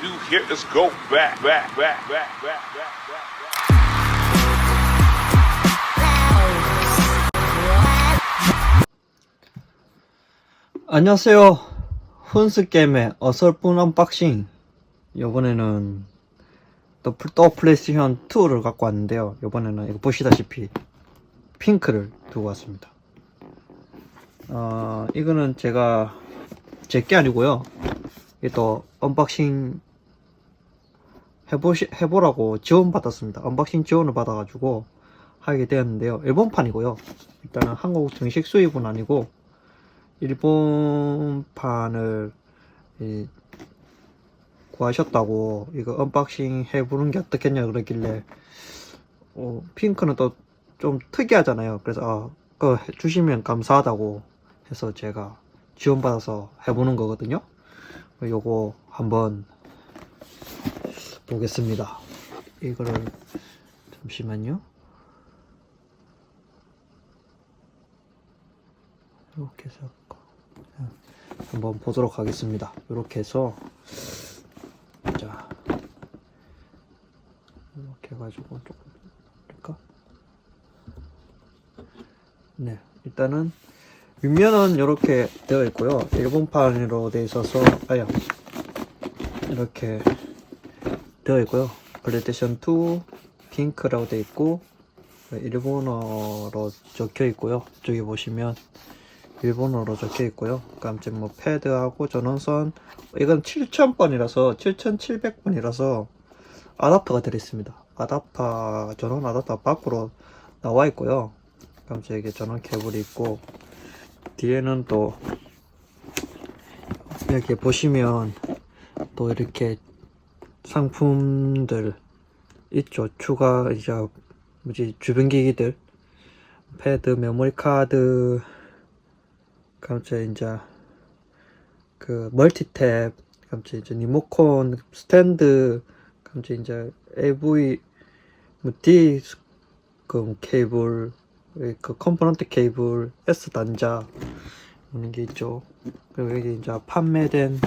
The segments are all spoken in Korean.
do here is go back, back, back, back, back, back, back. 안녕하세요. 훈스게임의 어설픈 언박싱. 이번에는 또 플레이스테이션 2를 갖고 왔는데요. 이번에는 이거 보시다시피 핑크를 두고 왔습니다. 어, 이거는 제가 제 게 아니고요. 이게 또 언박싱 해보시, 해보라고 지원받았습니다. 언박싱 지원을 받아가지고 하게 되었는데요. 일본판이고요. 일단은 한국 정식 수입은 아니고 일본판을 이, 구하셨다고 이거 언박싱 해보는 게 어떻겠냐 그러길래 어, 핑크는 또 좀 특이하잖아요. 그래서 아, 해- 주시면 감사하다고 해서 제가 지원받아서 해보는 거거든요. 요거 한번 보겠습니다. 이거를 잠시만요. 이렇게 해서? 한번 보도록 하겠습니다. 이렇게 해서 자 이렇게 해가지고 조금 될까? 네 일단은 윗면은 이렇게 되어 있고요. 일본판으로 되어 있어서 아야 이렇게 되어 있고요. 플레이스테이션 2 핑크라고 되어 있고 일본어로 적혀 있고요. 저기 보시면 일본어로 적혀 있고요. 깜짝 뭐 패드하고 전원선 이건 7000번이라서 7700번이라서 아답터가 들어 있습니다. 아답터 전원 아답터 밖으로 나와 있고요. 깜짝 이게 전원 케이블이 있고 뒤에는 또 이렇게 보시면 또 이렇게 상품들 있죠. 추가 이제 뭐지 주변 기기들 패드, 메모리 카드 깜짝 이제 그 멀티탭 깜짝 이제 리모컨 스탠드 깜짝 이제 AV 뭐 디스크 그 케이블 그 컴포넌트 케이블 S 단자 이런 게 있죠. 그리고 여기 이제 판매된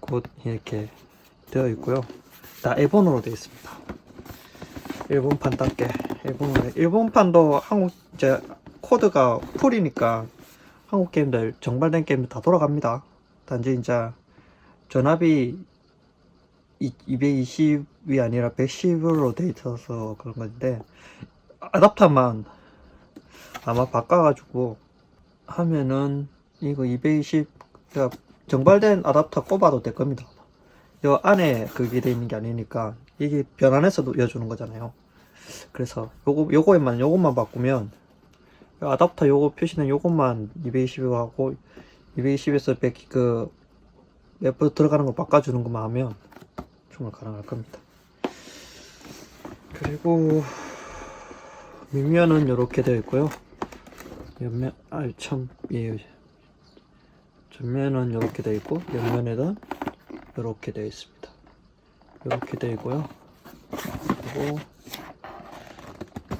곳 이렇게 되어 있고요. 다 일본어로 되어 있습니다. 일본판답게 일본어 일본판도 한국 이제 코드가 풀이니까 한국 게임들 정발된 게임들 다 돌아갑니다. 단지 이제 전압이 220이 아니라 110으로 돼 있어서 그런 건데 아답터만 아마 바꿔가지고 하면은 이거 220 그러니까 정발된 아답터 꼽아도 될 겁니다. 요 안에 그게 돼 있는 게 아니니까 이게 변환해서 여주는 거잖아요. 그래서 요거 요거에만 요것만 바꾸면 요 아답터 요거 표시는 요것만 220이고 하고 220에서 100그 맵으로 들어가는 거 바꿔주는 것만 하면 정말 가능할 겁니다. 그리고 밑면은 이렇게 되어 있고요. 옆면 아참 예. 전면은 이렇게 되어 있고 옆면에는 이렇게 되어 있습니다. 이렇게 되어 있고요. 그리고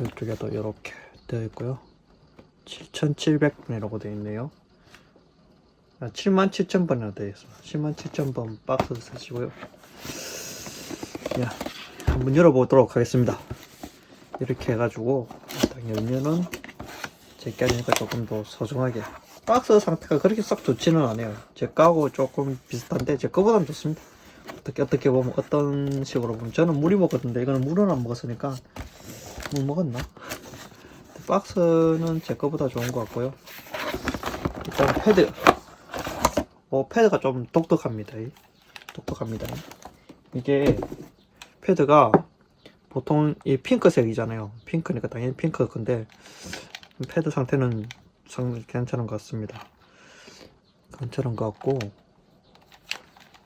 이쪽에도 이렇게 되어 있고요. 7,700번이라고 되어 있네요. 아, 77,000번이라고 되어 있습니다. 107,000번 박스 쓰시고요. 야, 한번 열어보도록 하겠습니다. 이렇게 해가지고 딱 열면은 제게 아니니까 조금 더 소중하게 박스 상태가 그렇게 썩 좋지는 않아요. 제 거하고 조금 비슷한데 제 거보단 좋습니다. 어떻게 어떻게 보면 어떤 식으로 보면 저는 물이 먹었는데 이거는 물은 안 먹었으니까 물 먹었나? 박스는 제 거보다 좋은 것 같고요. 일단 패드. 어 패드가 좀 독특합니다. 이. 독특합니다. 이게 패드가 보통 이 핑크색이잖아요. 핑크니까 당연히 핑크 건데 패드 상태는 상 괜찮은 것 같습니다. 괜찮은 것 같고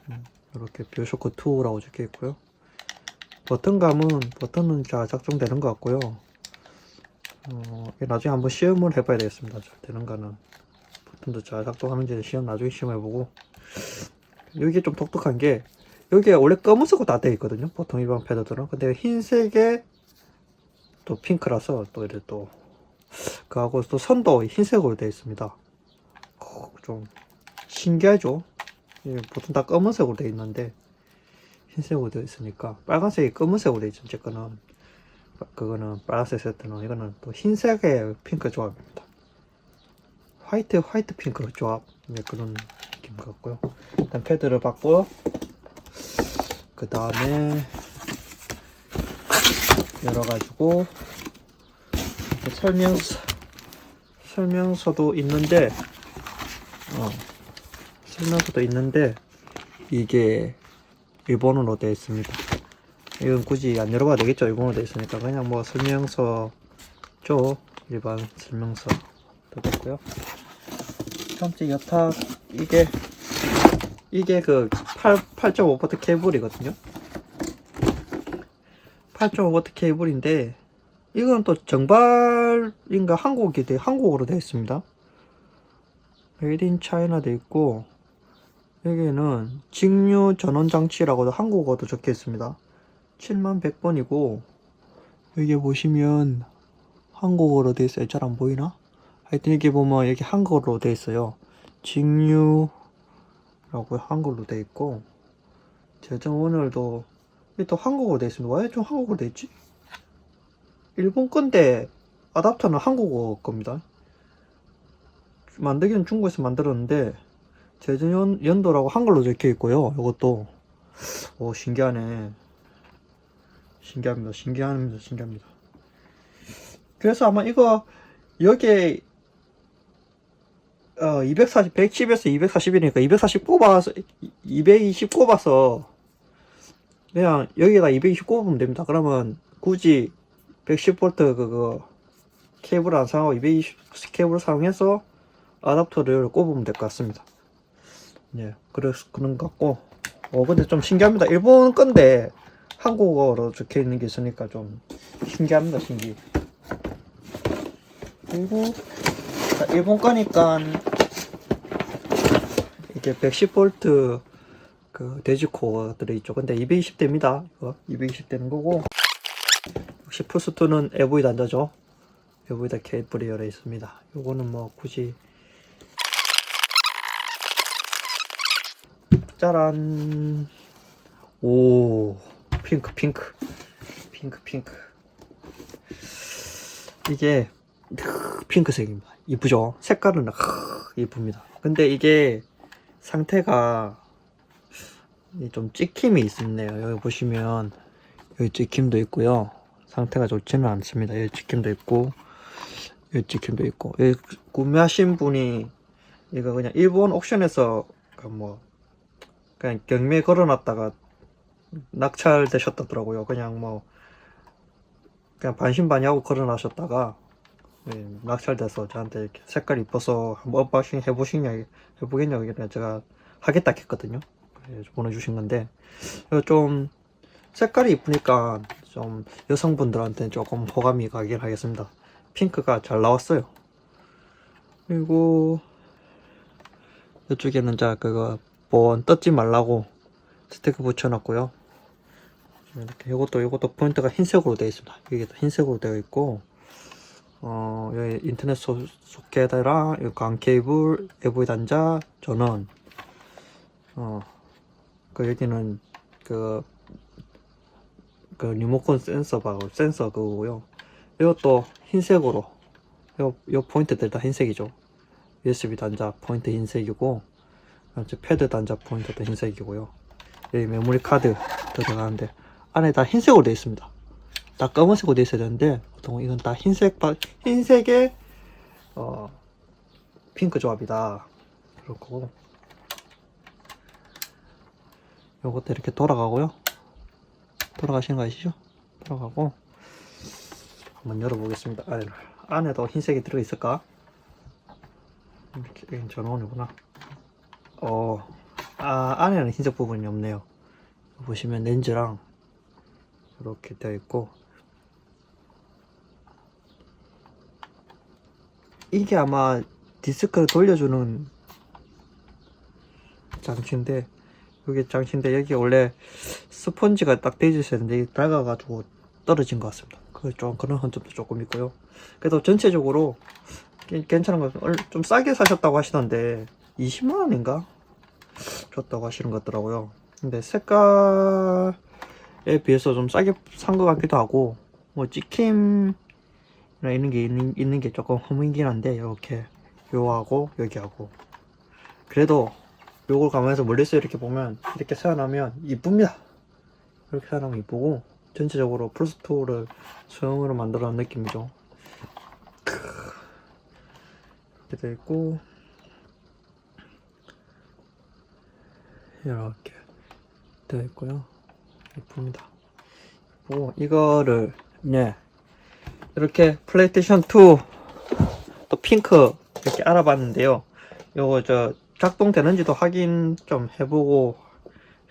음, 이렇게 뷰쇼크 2라고 적혀 있고요. 버튼감은 버튼은 잘 작동되는 것 같고요. 어, 나중에 한번 시험을 해봐야 되겠습니다. 잘 되는가는 버튼도 잘 작동하는지 시험 나중에 시험해보고 여기 좀 독특한 게 여기에 원래 검은색으로 다 되어 있거든요. 보통 일반 패드들은. 근데 흰색에 또 핑크라서 또 이래 또 그하고 또 선도 흰색으로 되어 있습니다. 어, 좀 신기하죠. 예, 보통 다 검은색으로 되어 있는데 흰색으로 되어 있으니까 빨간색이 검은색으로 되어 있죠. 제 거는 그거는 빨간색 세트는 이거는 또 흰색의 핑크 조합입니다. 화이트 화이트 핑크 조합 네, 그런 느낌 같고요. 일단 패드를 받고요. 그 다음에 열어가지고 설명서 설명서도 있는데 어, 설명서도 있는데 이게 일본어로 되어 있습니다. 이건 굳이 안 열어봐도 되겠죠. 일본어로 되어 있으니까 그냥 뭐 설명서 죠 일반 설명서 되겠고요. 참치 여타 이게 이게 그 8, 8.5V 케이블이거든요. 8.5V 케이블인데 이건 또 정발인가 한국이 돼 한국어로 되어 있습니다. 메이드 인 차이나 돼 있고 여기는 직류 전원 장치라고도 한국어도 적혀 있습니다. 7만 100번이고 여기 보시면 한국어로 돼 있어요. 잘 안 보이나? 하여튼 여기 보면 여기 한국어로 돼 있어요. 직류라고 한글로 돼 있고 제정 오늘도 이게 또 한국어로 돼 있습니다. 왜 좀 한국어로 돼 있지? 일본 건데 아답터는 한국어 겁니다. 만들기는 중국에서 만들었는데 제전 연- 연도라고 한글로 적혀 있고요. 이것도 오 신기하네. 신기합니다. 신기합니다. 신기합니다. 그래서 아마 이거 여기에 어 240, 110에서 241이니까 240 꼽아서 220 꼽아서 그냥 여기다 220 꼽으면 됩니다. 그러면 굳이 110V 그거 케이블 안 사용하고 220 케이블 사용해서 아답터를 꼽으면 될 것 같습니다. 예, 그래서 그런 것 같고, 어 근데 좀 신기합니다. 일본 건데 한국어로 적혀 있는 게 있으니까 좀 신기합니다, 신기. 그리고 자, 일본 거니까 이게 110V 그 돼지코어 들어있죠. 근데 220대입니다. 이거 220대는 거고. 역시 플스2는 에보이 단자죠. 에보이다 케이블이 열어 있습니다. 요거는 뭐 굳이 짜란. 오 핑크 핑크. 핑크 핑크. 이게 크, 핑크색입니다. 이쁘죠? 색깔은 크, 이쁩니다. 근데 이게 상태가 이좀 찍힘이 있네요. 여기 보시면 여기 찍힘도 있고요 상태가 좋지는 않습니다 여기 찍힘도 있고 여기 찍힘도 있고 여기 구매하신 분이 이거 그냥 일본 옥션에서 그뭐 그냥 경매에 걸어놨다가 낙찰되셨다더라고요. 그냥 뭐 그냥 반신반의하고 걸어놔셨다가 예, 낙찰돼서 저한테 이렇게 색깔 이뻐서 한번 언박싱 해보시냐 해보겠냐고 이래 제가 하겠다 했거든요. 보내주신 건데 좀 색깔이 이쁘니까 좀 여성분들한테 조금 호감이 가긴 하겠습니다. 핑크가 잘 나왔어요. 그리고 이쪽에는 자 그거 본 떴지 말라고 스티커 붙여놨고요. 이렇게 이것도 이것도 포인트가 흰색으로 되어 있습니다. 이게 흰색으로 되어 있고 어 여기 인터넷 소, 소켓이랑 이강 케이블, AV 단자, 전원 어그 여기는 그, 그 리모컨 센서 바 센서 그거고요. 이것도 흰색으로 요, 요 포인트들 다 흰색이죠. USB 단자 포인트 흰색이고 패드 단자 포인트도 흰색이고요. 여기 메모리 카드 들어가는데 안에 다 흰색으로 되어 있습니다. 다 검은색으로 되어 있어야 되는데 보통 이건 다 흰색 바, 흰색의 어 핑크 조합이다. 그렇고 요것도 이렇게 돌아가고요. 돌아가시는 거 아시죠? 돌아가고 한번 열어보겠습니다. 안에를. 안에도 흰색이 들어 있을까? 이렇게 전원이구나. 어, 아, 안에는 흰색 부분이 없네요. 보시면 렌즈랑 이렇게 되어 있고 이게 아마 디스크를 돌려주는 장치인데 이게 장치인데 여기 원래 스펀지가 딱 되어 이게 낡아가지고 떨어진 것 같습니다. 그 좀 그런 흔적도 조금 있고요. 그래도 전체적으로 괜- 괜찮은 것. 얼- 좀 싸게 사셨다고 하시던데 20만 원인가 줬다고 하시는 것 같더라고요. 근데 색깔에 비해서 좀 싸게 산 것 같기도 하고 뭐 찍힘이나 이런 게 있는, 있는 게 조금 허무이긴 한데 이렇게 요하고 여기하고 그래도 요걸 가면서 멀리서 이렇게 보면 이렇게 세워나면 이쁩니다. 이렇게 세워나면 이쁘고 전체적으로 플스2를 소형으로 만들어 놓은 느낌이죠. 크. 이렇게 되어 있고 이렇게 되어 있고요. 예쁩니다. 오 이거를 네. 이렇게 플레이스테이션 2 또 핑크 이렇게 알아봤는데요. 요거 저 작동되는지도 확인 좀 해보고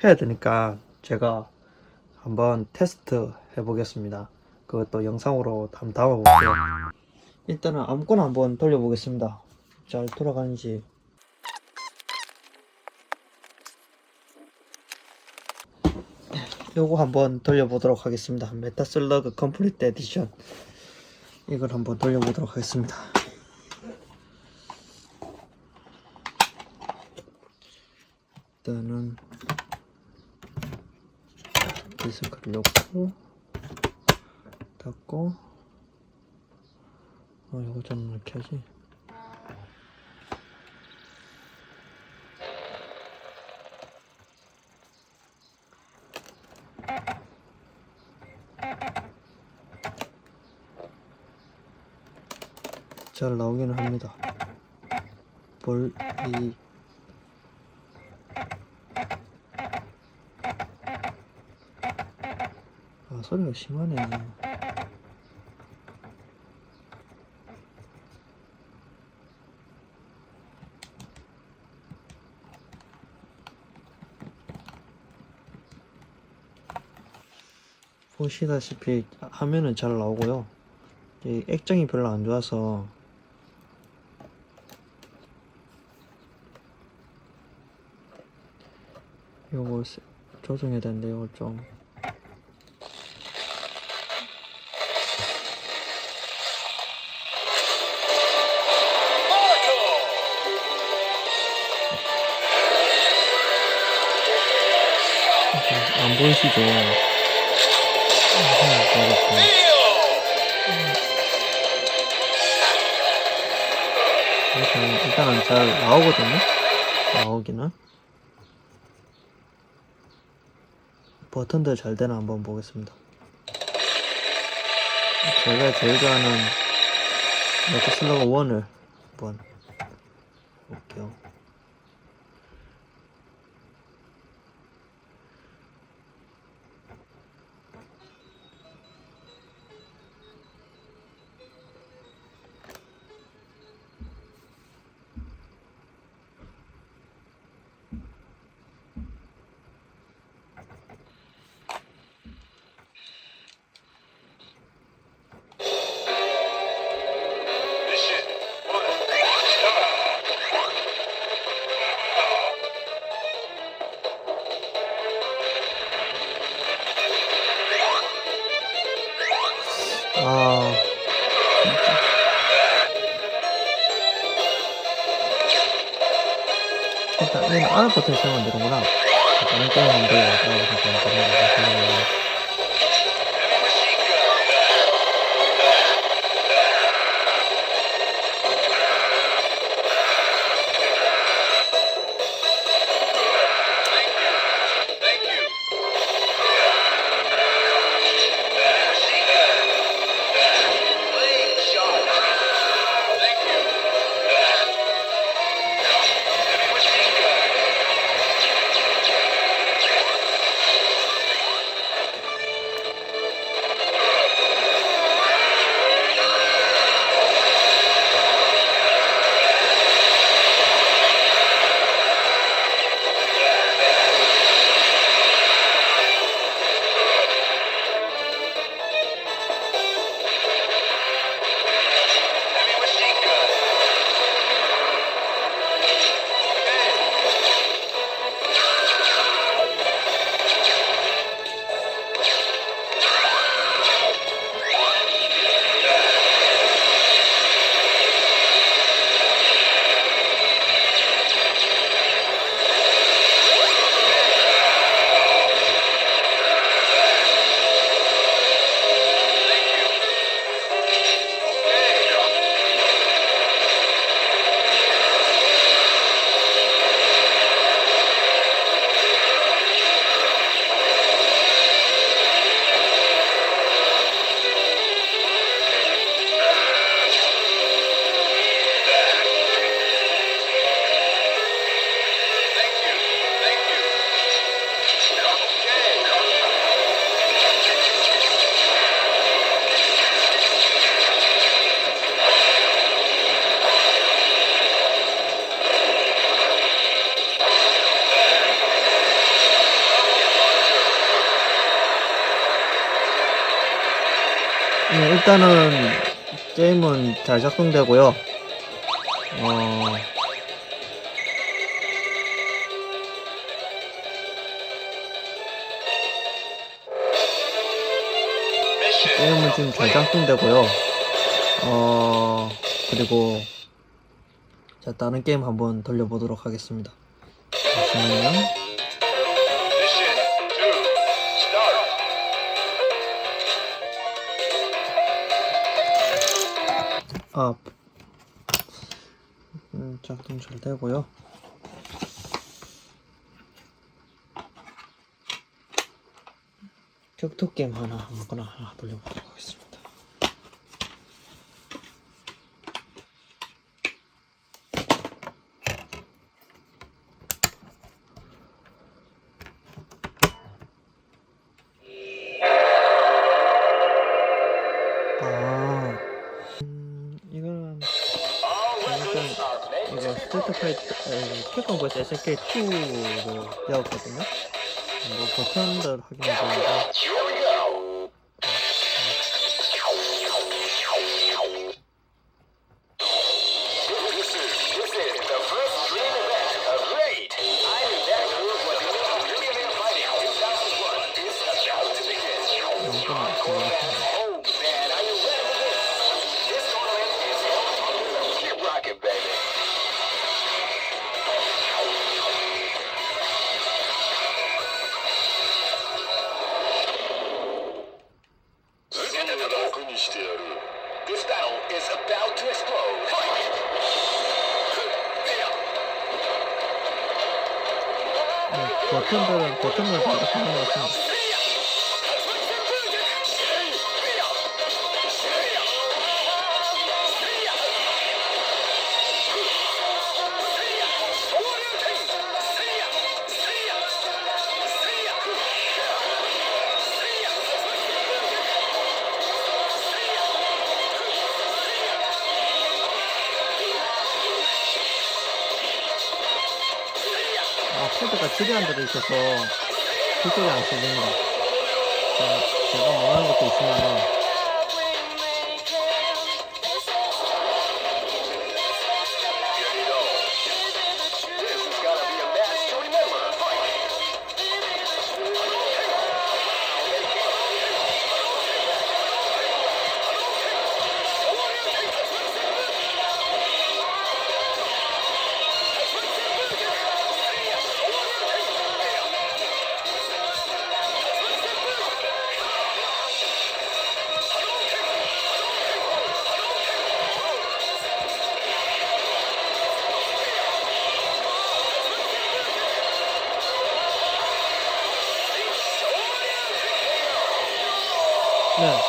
해야 되니까 제가 한번 테스트 해보겠습니다. 그것도 영상으로 한번 담아볼게요. 일단은 아무거나 한번 돌려보겠습니다. 잘 돌아가는지. 요거 한번 돌려보도록 하겠습니다. 메타슬러그 컴플리트 에디션. 이걸 한번 돌려보도록 하겠습니다 일단은 디스크를 넣고 닫고. 어 이거 좀 하지. 잘 나오기는 합니다. 볼이 아 소리가 심하네. 보시다시피 화면은 잘 나오고요. 이 액정이 별로 안 좋아서. 요거 세- 조정해야 되는데 요거 좀 안 보이시죠? 아, 모르겠다. 이렇게 일단은 잘 나오거든요. 나오기는. 버튼들 잘 되나 한번 보겠습니다. 제가 제일 좋아하는 메타슬러그 1을 한번 볼게요. 아. 일단 얘는 안을 버튼 쓰면 되는구나. 다른 게임 한번 보여요. Thank 일단은 게임은 잘 작동되고요. 어, 게임은 지금 잘 작동되고요. 어, 그리고 자 다른 게임 한번 돌려보도록 하겠습니다. 잠시만요. 아, 음, 작동 잘 되고요. 격투 게임 하나 아무거나 하나 돌려보도록 하겠습니다. 스트리트 파이터 캡콤 vs SNK 2로 배웠거든요. 뭐 버튼들 확인해 보니까 버튼들은 버튼들 다 하는 것 같습니다. 아, 코드가 지리한 데도 있어서 그쪽이 안 써집니다. 자, 제가 원하는 것도 있지만은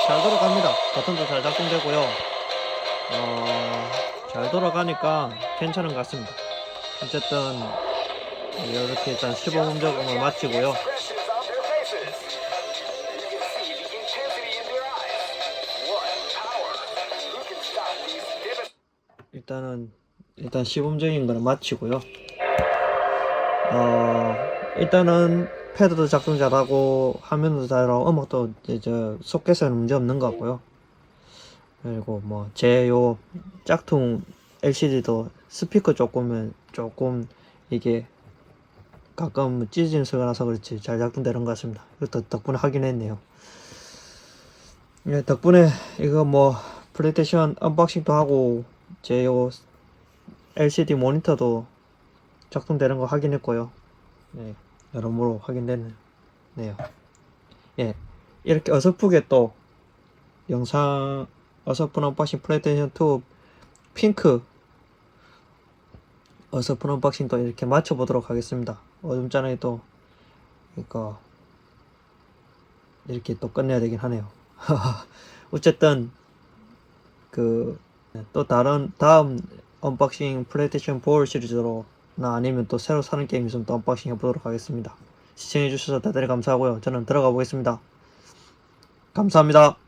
잘 돌아갑니다. 버튼도 잘 작동되고요. 어, 잘 돌아가니까 괜찮은 것 같습니다. 어쨌든 이렇게 일단 시범 음적응을 마치고요. 일단은 일단 시범적인 거는 마치고요. 어 일단은 패드도 작동 잘하고 화면도 잘하고 음악도 이제 저 소켓에는 문제 없는 것 같고요. 그리고 뭐 제 요 짝퉁 LCD도 스피커 조금은 조금 이게 가끔 찢어지는 소리가 나서 그렇지 잘 작동되는 것 같습니다. 이것도 덕분에 확인했네요. 예, 덕분에 이거 뭐 플레이스테이션 언박싱도 하고 제 요 LCD 모니터도 작동되는 거 확인했고요. 네, 여러모로 확인됐네요. 예, 이렇게 어설프게 또 영상 어설픈 언박싱 플레이스테이션 2 핑크 어설픈 언박싱도 이렇게 맞춰보도록 하겠습니다. 전에 또 이거 이렇게 또 끝내야 되긴 하네요. 어쨌든 그 또 다른 다음 언박싱 플레이스테이션 4 시리즈로 나 아니면 또 새로 사는 게임 있으면 또 언박싱 해보도록 하겠습니다. 시청해주셔서 대단히 감사하고요. 저는 들어가 보겠습니다. 감사합니다.